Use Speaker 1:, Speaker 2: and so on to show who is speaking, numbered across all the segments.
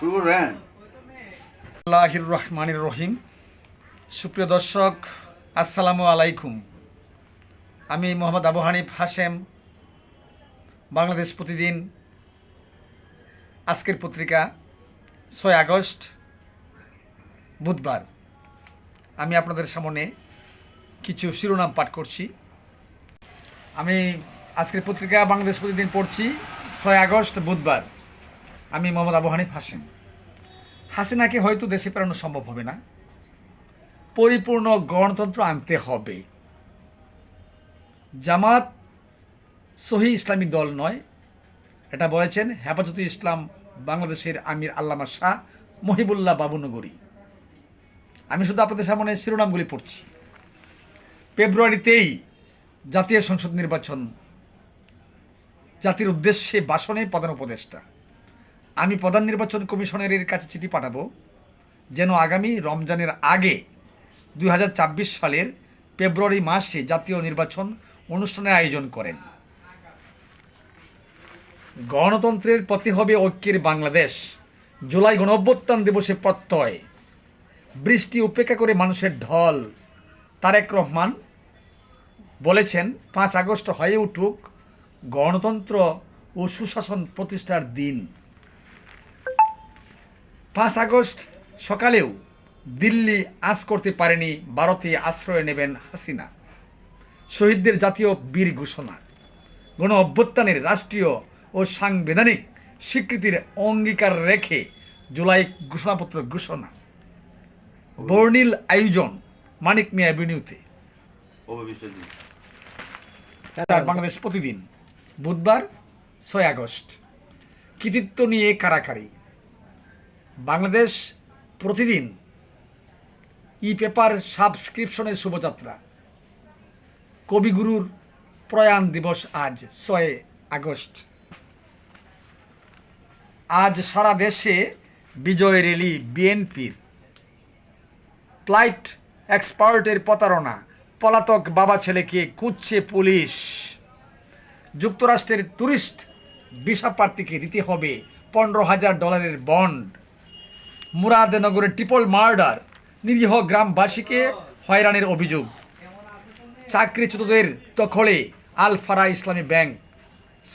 Speaker 1: শুরু
Speaker 2: আল্লাহির রহমানির রহিম। সুপ্রিয় দর্শক, আসসালামু আলাইকুম। আমি মোহাম্মদ আবু হানিফ হাশেম, বাংলাদেশ প্রতিদিন আজকের পত্রিকা, ছয় আগস্ট, বুধবার। আমি আপনাদের সামনে কিছু শিরোনাম পাঠ করছি। আমি আজকের পত্রিকা বাংলাদেশ প্রতিদিন পড়ছি, ছয় আগস্ট, বুধবার। আমি মোহাম্মদ আবু হানিফ হাশেম। হাসিনাকে হয়তো দেশে ফেরানো সম্ভব হবে না। পরিপূর্ণ গণতন্ত্র আনতে হবে। জামাত সহি ইসলামী দল নয়। এটা বলেছেন হেফাজতে ইসলাম বাংলাদেশের আমির আল্লামা শাহ মহিবুল্লাহ বাবুনগরী। আমি শুধু আপনাদের সামনে শিরোনামগুলি পড়ছি। ফেব্রুয়ারিতেই জাতীয় সংসদ নির্বাচন। জাতির উদ্দেশ্যে ভাষণে প্রধান উপদেষ্টা। আমি প্রধান নির্বাচন কমিশনের এর কাছে চিঠি পাঠাবো যেন আগামী রমজানের আগে দু হাজার ছাব্বিশ সালের ফেব্রুয়ারি মাসে জাতীয় নির্বাচন অনুষ্ঠানের আয়োজন করেন। গণতন্ত্রের পথে হবে ঐক্যের বাংলাদেশ। জুলাই গণঅভ্যুত্থান দিবসে প্রত্যয়। বৃষ্টি উপেক্ষা করে মানুষের ঢল। তারেক রহমান বলেছেন, পাঁচ আগস্ট হয়ে উঠুক গণতন্ত্র ও সুশাসন প্রতিষ্ঠার দিন। পাঁচ আগস্ট সকালেও দিল্লি আজ করতে পারেনি ভারতে আশ্রয় নেবেন হাসিনা। শহীদদের জাতীয় বীর ঘোষণা। গণ অভ্যুত্থানের রাষ্ট্রীয় ও সাংবিধানিক স্বীকৃতির অঙ্গীকার রেখে জুলাই ঘোষণাপত্র ঘোষণা। বর্ণিল আয়োজন মানিক মিয়া অ্যাভিনিউতে তার বাংলাদেশ প্রতিদিন বুধবার ছয় আগস্ট। কৃতিত্ব নিয়ে কারাকারি। বাংলাদেশ প্রতিদিন ই পেপার সাবস্ক্রিপশনের শুভযাত্রা। কবিগুরুর প্রয়াণ দিবস আজ, ছয় আগস্ট। আজ সারা দেশে বিজয় রেলি বিএনপির। ফ্লাইট এক্সপার্টের প্রতারণা, পলাতক বাবা ছেলেকে কুচ্ছে পুলিশ। যুক্তরাষ্ট্রের ট্যুরিস্ট ভিসা প্রার্থীকে দিতে হবে পনেরো হাজার ডলারের বন্ড। মুরাদনগরের ট্রিপল মার্ডার নিরীহ গ্রামবাসীকে হয়রানির অভিযোগ। চাকরিচ্যুতদের দখলে আলফারা ইসলামী ব্যাংক,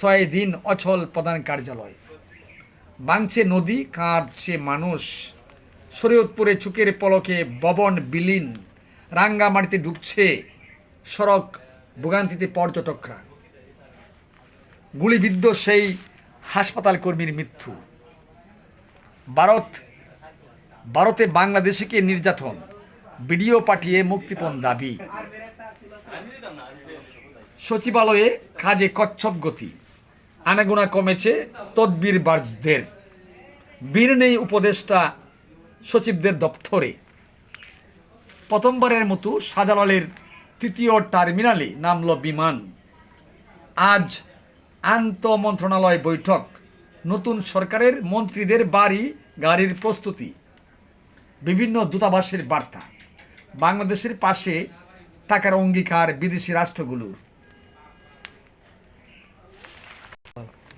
Speaker 2: ছয় দিন অচল প্রধান কার্যালয়। বাংছে নদী, কাঁদছে মানুষ। শরীয়তপুরে চুকের পলকে ববন বিলীন, রাঙ্গামাটিতে ডুবছে সড়ক ভোগান্তিতে পর্যটকরা। গুলিবিদ্ধ সেই হাসপাতাল কর্মীর মৃত্যু। ভারত ভারতে বাংলাদেশিকে নির্যাতন। ভিডিও পাঠিয়ে মুক্তিপণ দাবি। সচিবালয়ে কাজে কচ্ছপ গতি। আনাগোনা কমেছে তদবির বার্জদের। বীর নেই উপদেষ্টা সচিবদের দপ্তরে। প্রথমবারের মতো শাহজালালের তৃতীয় টার্মিনালে নামল বিমান। আজ আন্ত মন্ত্রণালয় বৈঠক। নতুন সরকারের মন্ত্রীদের বাড়ি, গাড়ির প্রস্তুতি। বিভিন্ন দূতাবাসের বার্তা। বাংলাদেশের পাশে থাকার অঙ্গীকার বিদেশি রাষ্ট্রগুলোর।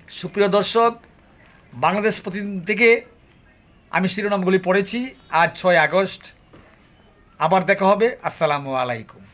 Speaker 2: সুপ্রিয় দর্শক, বাংলাদেশ প্রতিদিন থেকে আমি শিরোনামগুলি পড়েছি। আজ ছয় আগস্ট। আবার দেখা হবে। আসসালামু আলাইকুম।